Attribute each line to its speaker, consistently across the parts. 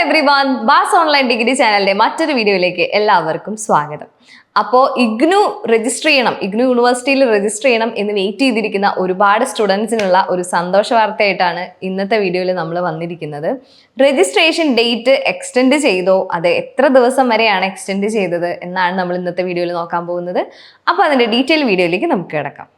Speaker 1: everyone bass online degree ചാനലിന്റെ മറ്റൊരു വീഡിയോയിലേക്ക് എല്ലാവർക്കും സ്വാഗതം. അപ്പോൾ ഇഗ്നു രജിസ്റ്റർ ചെയ്യണം ഇഗ്നു യൂണിവേഴ്സിറ്റിയിൽ രജിസ്റ്റർ ചെയ്യണം എന്ന് വെയിറ്റ് ചെയ്തിരിക്കുന്ന ഒരുപാട് സ്റ്റുഡൻസിനുള്ള ഒരു സന്തോഷ വാർത്തയായിട്ടാണ് ഇന്നത്തെ വീഡിയോയിൽ നമ്മൾ വന്നിരിക്കുന്നത്. രജിസ്ട്രേഷൻ ഡേറ്റ് എക്സ്റ്റെൻഡ് ചെയ്തോ അത് എത്ര ദിവസം വരെയാണ് എക്സ്റ്റെൻഡ് ചെയ്തത് എന്നാണ് നമ്മൾ ഇന്നത്തെ വീഡിയോയിൽ നോക്കാൻ പോകുന്നത്. അപ്പോൾ അതിന്റെ ഡീറ്റെയിൽ വീഡിയോയിലേക്ക് നമുക്ക് കിടക്കാം.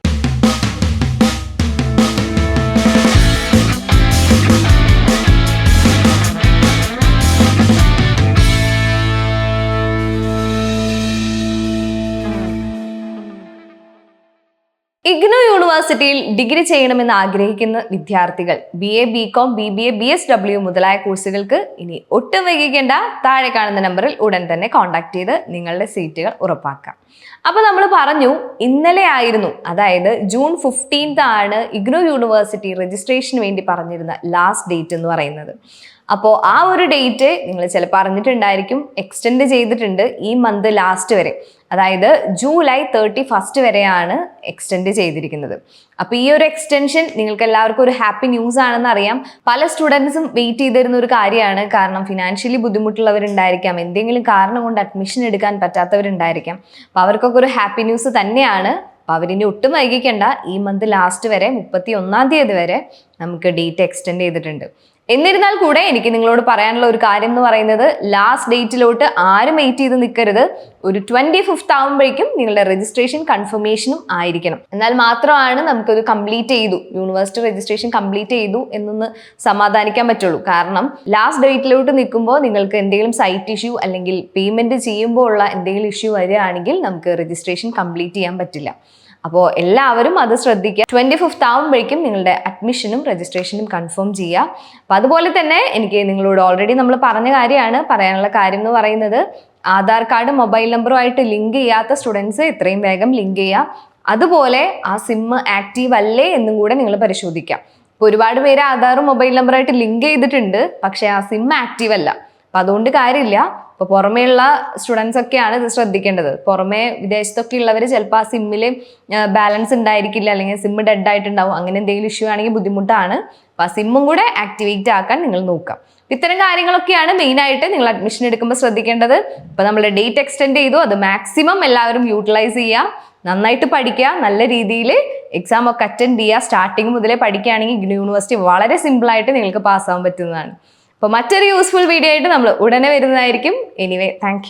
Speaker 1: ഇഗ്നോ യൂണിവേഴ്സിറ്റിയിൽ ഡിഗ്രി ചെയ്യണമെന്ന് ആഗ്രഹിക്കുന്ന വിദ്യാർത്ഥികൾ B A B com B B A B S W മുതലായ കോഴ്സുകൾക്ക് ഇനി ഒട്ടും വൈകിക്കേണ്ട. താഴെ കാണുന്ന നമ്പറിൽ ഉടൻ തന്നെ കോൺടാക്ട് ചെയ്ത് നിങ്ങളുടെ സീറ്റുകൾ ഉറപ്പാക്കാം. അപ്പോൾ നമ്മൾ പറഞ്ഞു ഇന്നലെ ആയിരുന്നു അതായത് ജൂൺ ഫിഫ്റ്റീൻത്ത് ആണ് ഇഗ്നോ യൂണിവേഴ്സിറ്റി രജിസ്ട്രേഷന് വേണ്ടി പറഞ്ഞിരുന്ന ലാസ്റ്റ് ഡേറ്റ് എന്ന് പറയുന്നത്. അപ്പോൾ ആ ഒരു ഡേറ്റ് നിങ്ങൾ ചിലപ്പോൾ അറിഞ്ഞിട്ടുണ്ടായിരിക്കും എക്സ്റ്റെൻഡ് ചെയ്തിട്ടുണ്ട് ഈ മന്ത് ലാസ്റ്റ് വരെ. അതായത് ജൂലൈ തേർട്ടി ഫസ്റ്റ് വരെയാണ് എക്സ്റ്റെൻഡ് ചെയ്തിരിക്കുന്നത്. അപ്പോൾ ഈ ഒരു എക്സ്റ്റൻഷൻ നിങ്ങൾക്ക് എല്ലാവർക്കും ഒരു ഹാപ്പി ന്യൂസ് ആണെന്ന് അറിയാം. പല സ്റ്റുഡൻസും വെയിറ്റ് ചെയ്തിരുന്ന ഒരു കാര്യമാണ്. കാരണം ഫിനാൻഷ്യലി ബുദ്ധിമുട്ടുള്ളവരുണ്ടായിരിക്കാം. എന്തെങ്കിലും കാരണം കൊണ്ട് അഡ്മിഷൻ എടുക്കാൻ പറ്റാത്തവരുണ്ടായിരിക്കാം. അപ്പോൾ അവർക്കൊക്കെ ഒരു ഹാപ്പി ന്യൂസ് തന്നെയാണ്. അപ്പോൾ അവരിനി ഒട്ടും വൈകിക്കേണ്ട. ഈ മന്ത് ലാസ്റ്റ് വരെ മുപ്പത്തി ഒന്നാം തീയതി വരെ നമുക്ക് ഡേറ്റ് എക്സ്റ്റെൻഡ് ചെയ്തിട്ടുണ്ട്. എന്നിരുന്നാൽ കൂടെ എനിക്ക് നിങ്ങളോട് പറയാനുള്ള ഒരു കാര്യം എന്ന് പറയുന്നത് ലാസ്റ്റ് ഡേറ്റിലോട്ട് ആരും വെയിറ്റ് ചെയ്ത് നിൽക്കരുത് ഒരു ട്വന്റി ഫിഫ്ത്ത് ആകുമ്പോഴേക്കും നിങ്ങളുടെ രജിസ്ട്രേഷൻ കൺഫർമേഷനും ആയിരിക്കണം. എന്നാൽ മാത്രമാണ് നമുക്കത് കംപ്ലീറ്റ് ചെയ്തു. യൂണിവേഴ്സിറ്റി രജിസ്ട്രേഷൻ കംപ്ലീറ്റ് ചെയ്തു എന്നൊന്ന് സമാധാനിക്കാൻ പറ്റുള്ളൂ. കാരണം ലാസ്റ്റ് ഡേറ്റിലോട്ട് നിൽക്കുമ്പോൾ നിങ്ങൾക്ക് എന്തെങ്കിലും സൈറ്റ് ഇഷ്യൂ അല്ലെങ്കിൽ പേയ്മെന്റ് ചെയ്യുമ്പോൾ ഉള്ള എന്തെങ്കിലും ഇഷ്യൂ വരികയാണെങ്കിൽ നമുക്ക് രജിസ്ട്രേഷൻ കംപ്ലീറ്റ് ചെയ്യാൻ പറ്റില്ല. അപ്പോൾ എല്ലാവരും അത് ശ്രദ്ധിക്കുക. ട്വന്റി ഫിഫ്ത്ത് ആകുമ്പോഴേക്കും നിങ്ങളുടെ അഡ്മിഷനും രജിസ്ട്രേഷനും കൺഫേം ചെയ്യുക. അപ്പോൾ അതുപോലെ തന്നെ എനിക്ക് നിങ്ങളോട് ഓൾറെഡി നമ്മൾ പറഞ്ഞ കാര്യമാണ് പറയാനുള്ള കാര്യം എന്ന് പറയുന്നത്. ആധാർ കാർഡ് മൊബൈൽ നമ്പറുമായിട്ട് ലിങ്ക് ചെയ്യാത്ത സ്റ്റുഡൻസ് എത്രയും വേഗം ലിങ്ക് ചെയ്യുക. അതുപോലെ ആ സിം ആക്റ്റീവ് അല്ലേ എന്നും കൂടെ നിങ്ങൾ പരിശോധിക്കാം ഇപ്പോൾ ഒരുപാട് പേര് ആധാറും മൊബൈൽ നമ്പറായിട്ട് ലിങ്ക് ചെയ്തിട്ടുണ്ട് പക്ഷേ ആ സിം ആക്റ്റീവ് അല്ല. അപ്പം അതുകൊണ്ട് കാര്യമില്ല. ഇപ്പോൾ പുറമേയുള്ള സ്റ്റുഡൻസ് ഒക്കെയാണ് ഇത് ശ്രദ്ധിക്കേണ്ടത്. പുറമേ വിദേശത്തൊക്കെ ഉള്ളവർ ചിലപ്പോൾ ആ സിമ്മിൽ ബാലൻസ് ഉണ്ടായിരിക്കില്ല. അല്ലെങ്കിൽ സിമ്മ് ഡെഡ് ആയിട്ടുണ്ടാവും. അങ്ങനെ എന്തെങ്കിലും ഇഷ്യൂ ആണെങ്കിൽ ബുദ്ധിമുട്ടാണ്. അപ്പോൾ ആ സിമ്മും കൂടെ ആക്ടിവേറ്റ് ആക്കാൻ നിങ്ങൾ നോക്കാം ഇത്തരം കാര്യങ്ങളൊക്കെയാണ് മെയിനായിട്ട് നിങ്ങൾ അഡ്മിഷൻ എടുക്കുമ്പോൾ ശ്രദ്ധിക്കേണ്ടത്. ഇപ്പോൾ നമ്മൾ ഡേറ്റ് എക്സ്റ്റെൻഡ് ചെയ്തു. അത് മാക്സിമം എല്ലാവരും യൂട്ടിലൈസ് ചെയ്യുക. നന്നായിട്ട് പഠിക്കുക. നല്ല രീതിയിൽ എക്സാം ഒക്കെ അറ്റൻഡ് ചെയ്യുക. സ്റ്റാർട്ടിങ് മുതലേ പഠിക്കുകയാണെങ്കിൽ യൂണിവേഴ്സിറ്റി വളരെ സിമ്പിളായിട്ട് നിങ്ങൾക്ക് പാസ്സാവാൻ പറ്റുന്നതാണ്. അപ്പോൾ മറ്റൊരു യൂസ്ഫുൾ വീഡിയോ ആയിട്ട് നമ്മൾ ഉടനെ വരുന്നതായിരിക്കും. Anyway thank